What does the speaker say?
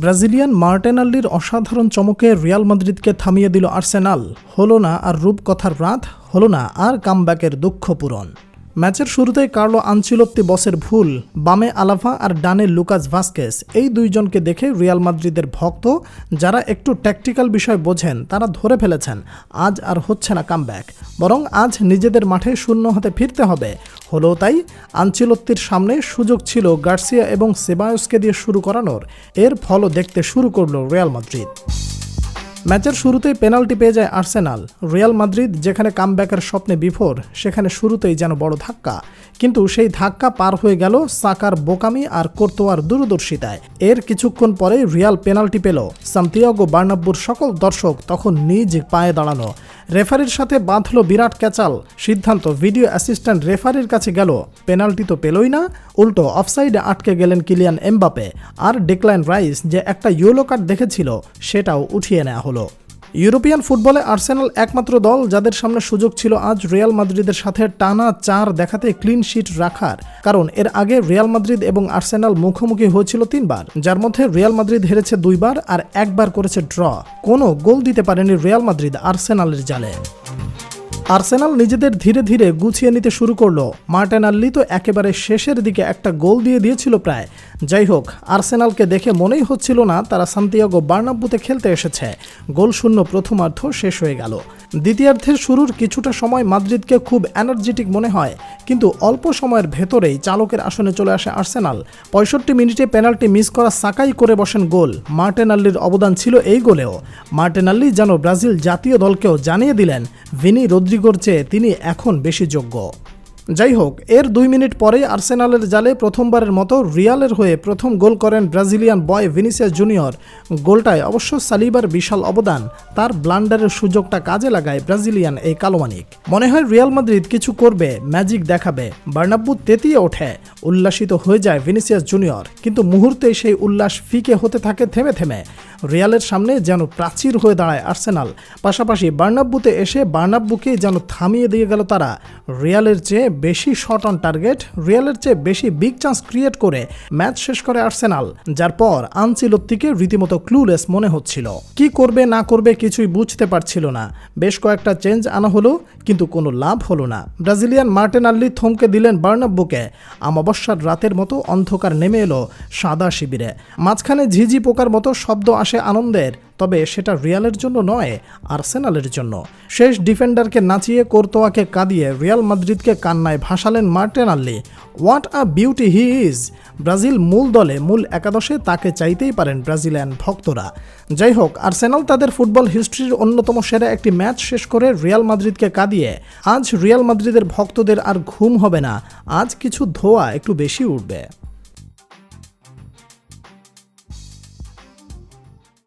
Brazilian মার্টেনাল্লির অসাধারণ চমকে Real মাদ্রিদকে থামিয়ে দিল আর্সেনাল। হলো না আর রূপকথার রাত, হলো না আর কামব্যাকের দুঃখ পূরণ। ম্যাচের শুরুতেই কার্লো আনচিলত্তি বসের ভুল, বামে আলাভা আর ডানে লুকাস ভাস্কেস। এই দুইজনকে দেখে রিয়াল মাদ্রিদের ভক্ত, যারা একটু ট্যাকটিক্যাল বিষয় বোঝেন, তারা ধরে ফেলেছেন, আজ আর হচ্ছে না কামব্যাক বরং আজ নিজেদের মাঠে শূন্য হাতে ফিরতে হবে। হলো তাই আনচিলত্তির সামনে সুযোগ ছিল গার্সিয়া এবং সেবায়সকে দিয়ে শুরু করানোর। এর ফলও দেখতে শুরু করল রিয়াল মাদ্রিদ। ম্যাচের শুরুতেই পেনাল্টি পেয়ে যায় আর্সেনাল। রিয়াল মাদ্রিদ, যেখানে কামব্যাকের স্বপ্নে বিফোর, সেখানে শুরুতেই যেন বড় ধাক্কা। কিন্তু সেই ধাক্কা পার হয়ে গেল সাকার বোকামি আর কোর্তোয়ার দূরদর্শিতায়। এর কিছুক্ষণ পরে রিয়াল পেনাল্টি পেল। সান্তিয়াগো বার্নাব্বুর সকল দর্শক তখন নিজ পায়ে দাঁড়ানো। রেফারির সাথে বাঁধল বিরাট ক্যাচাল। সিদ্ধান্ত, ভিডিও অ্যাসিস্ট্যান্ট রেফারির কাছে গেল। পেনাল্টি তো পেলই না, উল্টো অফসাইডে আটকে গেলেন কিলিয়ান এমবাপে আর ডেকলাইন রাইস যে একটা ইয়েলো কার্ড দেখেছিল, সেটাও উঠিয়ে নেওয়া হলো। ইউরোপিয়ান ফুটবলে আর্সেনাল একমাত্র দল, যাদের সামনে সুযোগ ছিল আজ রিয়াল মাদ্রিদের সাথে টানা চার দেখাতে ক্লিন শিট রাখার। কারণ এর আগে রিয়াল মাদ্রিদ এবং আর্সেনাল মুখোমুখি হয়েছিল তিনবার, যার মধ্যে রিয়াল মাদ্রিদ হেরেছে দুইবার আর একবার করেছে ড্র। কোনো গোল দিতে পারেনি রিয়াল মাদ্রিদ আর্সেনালের জালে। আর্সেনাল নিজেদের ধীরে ধীরে গুছিয়ে নিতে শুরু করল। মার্টেনাল্লি তো একেবারে শেষের দিকে একটা গোল দিয়ে দিয়েছিল প্রায়। যাই হোক, আর্সেনালকে দেখে মনেই হচ্ছিল না তারা সান্তিয়াগো বার্নাব্বুতে খেলতে এসেছে। গোল শূন্য প্রথমার্ধ শেষ হয়ে গেল। দ্বিতীয়ার্ধের শুরুর কিছুটা সময় মাদ্রিদকে খুব এনার্জেটিক মনে হয়, কিন্তু অল্প সময়ের ভেতরেই চালকের আসনে চলে আসে আর্সেনাল। পঁয়ষট্টি মিনিটে পেনাল্টি মিস করা সাকাই করে বসেন গোল। মার্টেনাল্লির অবদান ছিল এই গোলেও। মার্টেনাল্লি যেন ব্রাজিল জাতীয় দলকেও জানিয়ে দিলেন, ভিনি রদ্রিগোর চেয়ে তিনি এখন বেশি যোগ্য। যাই হোক এর দুই মিনিট পরেই আর্সেনালের জালে প্রথমবারের মতো রিয়ালের হয়ে প্রথম গোল করেন ব্রাজিলিয়ান বয় ভিনিসিয়াস জুনিয়র। গোলটায় অবশ্য সালিবার বিশাল অবদান, তার ব্লান্ডারের সুযোগটা কাজে লাগায় ব্রাজিলিয়ান এই কালোমানিক। মনে হয় রিয়াল মাদ্রিদ কিছু করবে, ম্যাজিক দেখাবে, বার্নাব্বু তেতিয়ে ওঠে। উল্লাসিত হয়ে যায় ভিনিসিয়াস জুনিয়র। কিন্তু মুহূর্তে সেই উল্লাস ফিকে হতে থাকে থেমে থেমে। রিয়ালের সামনে যেন প্রাচীর হয়ে দাঁড়ায় আর্সেনাল। পাশাপাশি বার্নাব্বুতে এসে বার্নাব্বুকে যেন থামিয়ে দিয়ে গেল তারা। রিয়ালের চেয়ে বেশি শট অন টার্গেট রিয়ালের চেয়ে বেশি বিগ চান্স ক্রিয়েট করে ম্যাচ শেষ করে আর্সেনাল, যার পর আনচিলত্তিকে রীতিমতো ক্লুলেস মনে হচ্ছিল। কি করবে, না করবে কিছুই বুঝতে পারছিল না। বেশ কয়েকটা চেঞ্জ আনা হলো, কিন্তু কোনো লাভ হলো না। ব্রাজিলিয়ান মার্টেন আল্লি থমকে দিলেন বার্নাব্বুকে। আমাবস্যার রাতের মতো অন্ধকার নেমে এলো সাদা শিবিরে। মাঝখানে ঝিঝি পোকার মতো শব্দ আসে আনন্দের। তবে সেটা রিয়ালের জন্য নয়, আর্সেনালের জন্য। শেষ ডিফেন্ডারকে নাচিয়ে কোর্তোয়াকে কাঁদিয়ে রিয়াল মাদ্রিদকে কান্নায় ভাসালেন Martinelli what a beauty he is! Brazil মূল দলে, মূল একাদশে তাকে চাইতেই পারেন ব্রাজিলিয়ান ভক্তরা। যাই হোক, আর্সেনাল তাদের ফুটবল হিস্ট্রির অন্যতম সেরা একটি ম্যাচ শেষ করে রিয়াল মাদ্রিদকে কাঁদিয়ে, আজ রিয়াল মাদ্রিদের ভক্তদের আর ঘুম হবে না, আজ কিছু ধোয়া একটু বেশি উঠবে।